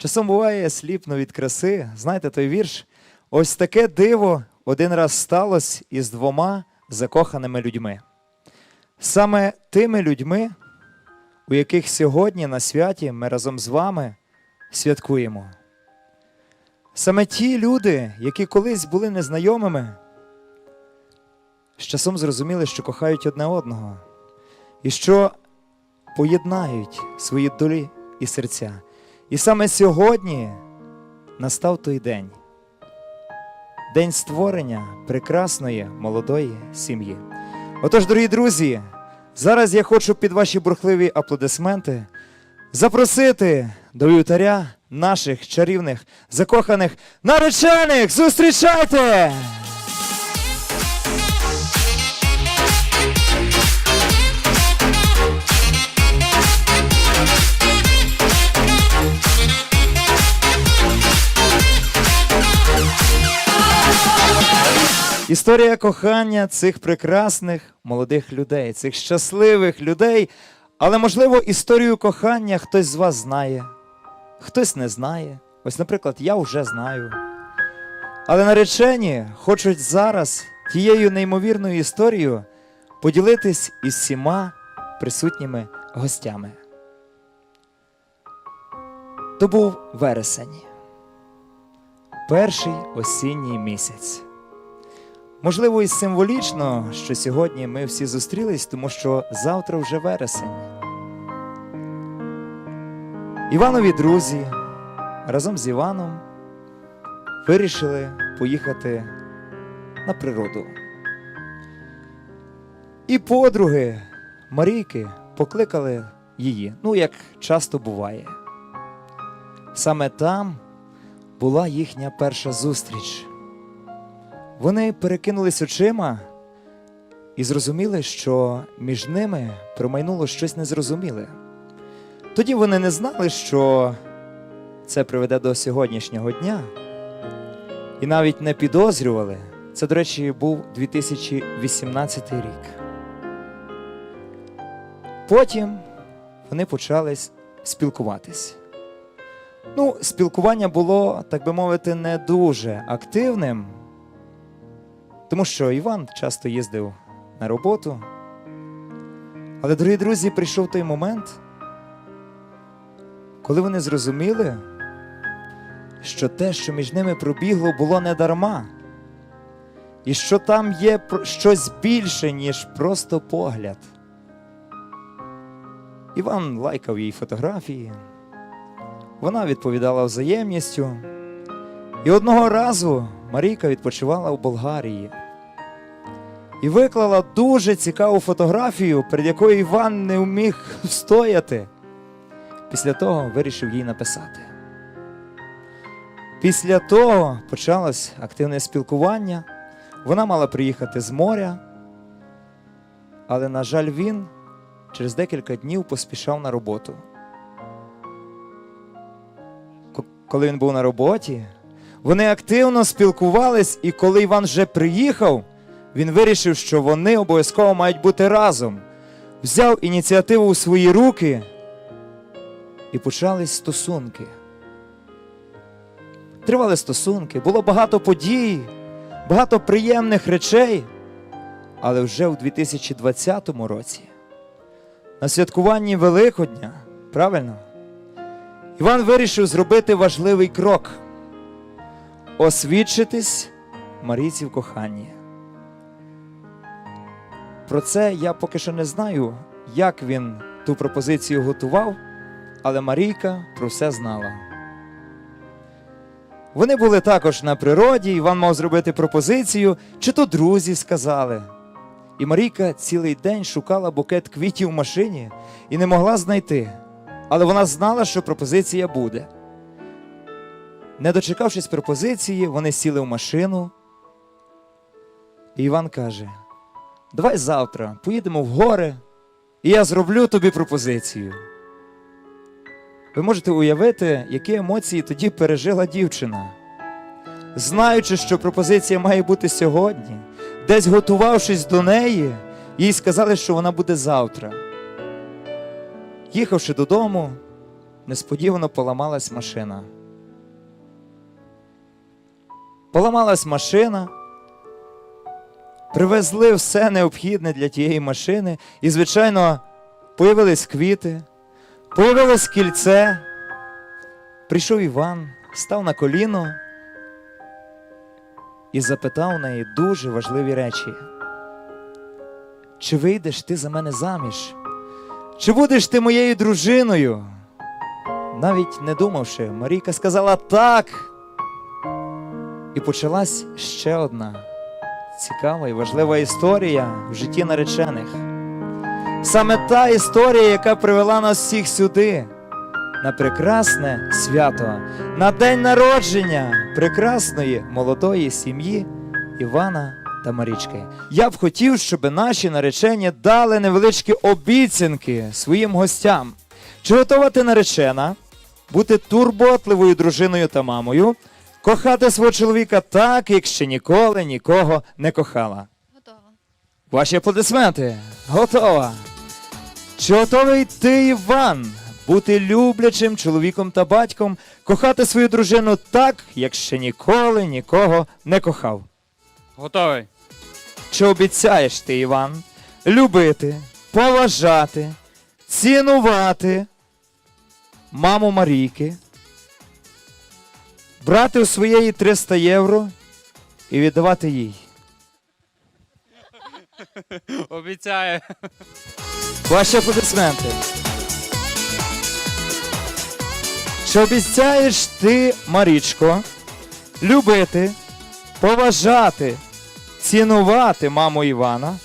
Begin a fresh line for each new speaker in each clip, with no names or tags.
Часом буває сліпно від краси. Знаєте той вірш? Ось таке диво один раз сталося із двома закоханими людьми. Саме тими людьми, у яких сьогодні на святі ми разом з вами святкуємо. Саме ті люди, які колись були незнайомими, з часом зрозуміли, що кохають одне одного, і що поєднають свої долі і серця. І саме сьогодні настав той день. День створення прекрасної молодої сім'ї. Отож, дорогі друзі, зараз я хочу під ваші бурхливі аплодисменти запросити до вівтаря наших чарівних, закоханих наречених. Зустрічайте! Історія кохання цих прекрасних молодих людей, цих щасливих людей. Але, можливо, історію кохання хтось з вас знає, хтось не знає. Ось, наприклад, я вже знаю. Але наречені хочуть зараз тією неймовірною історією поділитись із всіма присутніми гостями. То був вересень, перший осінній місяць. Можливо, і символічно, що сьогодні ми всі зустрілись, тому що завтра вже вересень. Іванові друзі разом з Іваном вирішили поїхати на природу. І подруги Марійки покликали її, ну як часто буває. Саме там була їхня перша зустріч. Вони перекинулись очима і зрозуміли, що між ними промайнуло щось незрозуміле. Тоді вони не знали, що це приведе до сьогоднішнього дня, і навіть не підозрювали. Це, до речі, був 2018 рік. Потім вони почали спілкуватись. Ну, спілкування було, так би мовити, не дуже активним. Тому що Іван часто їздив на роботу. Але, дорогі друзі, прийшов той момент, коли вони зрозуміли, що те, що між ними пробігло, було не дарма, і що там є щось більше, ніж просто погляд. Іван лайкав їй фотографії, вона відповідала взаємністю. І одного разу Марійка відпочивала у Болгарії і виклала дуже цікаву фотографію, перед якою Іван не вміг встояти. Після того вирішив їй написати. Після того почалось активне спілкування. Вона мала приїхати з моря, але, на жаль, він через декілька днів поспішав на роботу. Коли він був на роботі, вони активно спілкувались, і коли Іван вже приїхав, він вирішив, що вони обов'язково мають бути разом. Взяв ініціативу у свої руки і почались стосунки. Тривали стосунки, було багато подій, багато приємних речей. Але вже у 2020 році, на святкуванні Великодня, правильно, Іван вирішив зробити важливий крок освідчитись Марійці в коханні. Про це я поки що не знаю, як він ту пропозицію готував, але Марійка про все знала. Вони були також на природі, Іван мав зробити пропозицію, чи то друзі сказали. І Марійка цілий день шукала букет квітів в машині і не могла знайти. Але вона знала, що пропозиція буде. Не дочекавшись пропозиції, вони сіли в машину. І Іван каже: Давай завтра поїдемо в гори, і я зроблю тобі пропозицію. Ви можете уявити, які емоції тоді пережила дівчина. Знаючи, що пропозиція має бути сьогодні, десь готувавшись до неї, їй сказали, що вона буде завтра. Їхавши додому, несподівано поламалась машина. Поламалась машина. Привезли все необхідне для тієї машини, і, звичайно, появились квіти, появилось кільце. Прийшов Іван, став на коліно і запитав у неї дуже важливі речі. Чи вийдеш ти за мене заміж? Чи будеш ти моєю дружиною? Навіть не думавши, Марійка сказала так. І почалась ще одна цікава і важлива історія в житті наречених. Саме та історія, яка привела нас всіх сюди, на прекрасне свято, на день народження прекрасної молодої сім'ї Івана та Марічки. Я б хотів, щоб наші наречені дали невеличкі обіцянки своїм гостям. Чи готова ти наречена бути турботливою дружиною та мамою, кохати свого чоловіка так, як ще ніколи нікого не кохала?
Готова.
Ваші аплодисменти. Готова. Чи готовий ти, Іван, бути люблячим чоловіком та батьком, кохати свою дружину так, як ще ніколи нікого не кохав?
Готовий.
Чи обіцяєш ти, Іван, любити, поважати, цінувати маму Марійки, брати у своєї 300 євро і віддавати їй?
Обіцяю.
Ваші аплодисменти. Чи обіцяєш ти, Марічко, любити, поважати, цінувати маму Івана,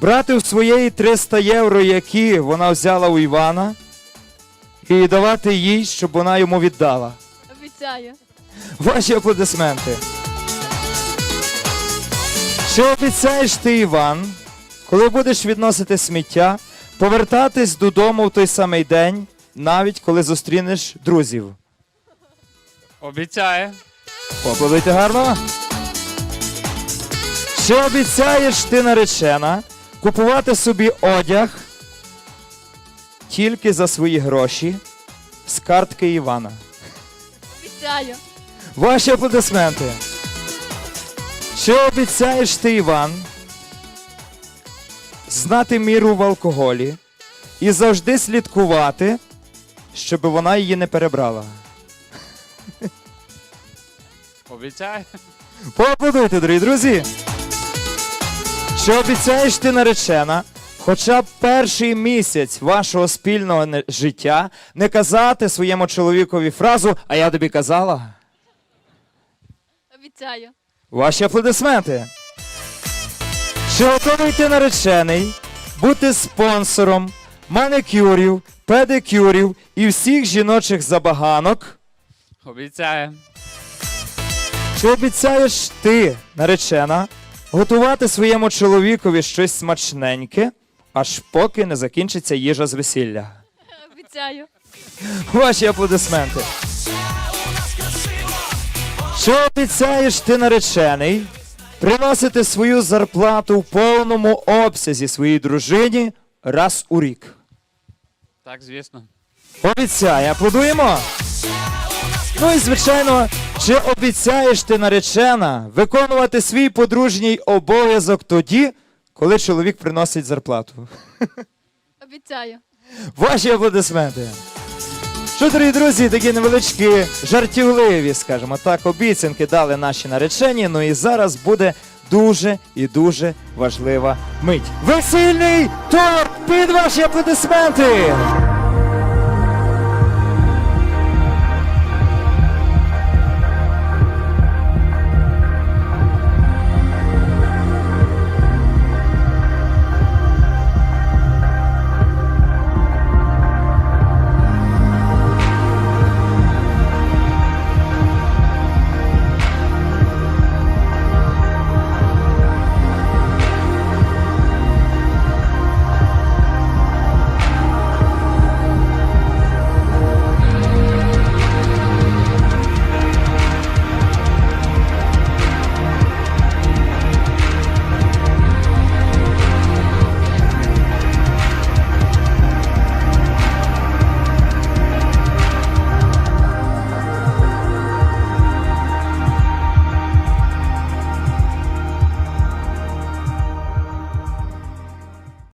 брати у своєї 300 євро, які вона взяла у Івана, і давати їй, щоб вона йому віддала?
Обіцяю.
Ваші аплодисменти. Чи обіцяєш ти, Іван, коли будеш відносити сміття, повертатись додому в той самий день, навіть коли зустрінеш друзів?
Обіцяю.
Поаплодуйте гарно. Чи обіцяєш ти наречена купувати собі одяг тільки за свої гроші з картки Івана?
Обіцяю.
Ваші аплодисменти. Чи обіцяєш ти, Іван, знати міру в алкоголі і завжди слідкувати, щоб вона її не перебрала?
Обіцяю.
Поаплодуйте, дорогі друзі. Чи обіцяєш ти наречена, хоча б перший місяць вашого спільного життя не казати своєму чоловікові фразу, а я тобі казала?
Обіцяю.
Ваші аплодисменти. Чи готовий ти наречений бути спонсором маникюрів, педикюрів і всіх жіночих забаганок?
Обіцяю.
Чи обіцяєш ти, наречена, готувати своєму чоловікові щось смачненьке, аж поки не закінчиться їжа з весілля?
Обіцяю.
Ваші аплодисменти. Чи обіцяєш ти наречений приносити свою зарплату в повному обсязі своїй дружині раз у рік?
Так, звісно.
Обіцяє, аплодуємо. Ну і звичайно, чи обіцяєш ти наречена виконувати свій подружній обов'язок тоді, коли чоловік приносить зарплату?
Обіцяю.
Ваші аплодисменти. Що, дорогі друзі, такі невеличкі жартівливі, скажімо так, обіцянки дали наші наречені. Ну і зараз буде дуже і дуже важлива мить. Весільний торт під ваші аплодисменти!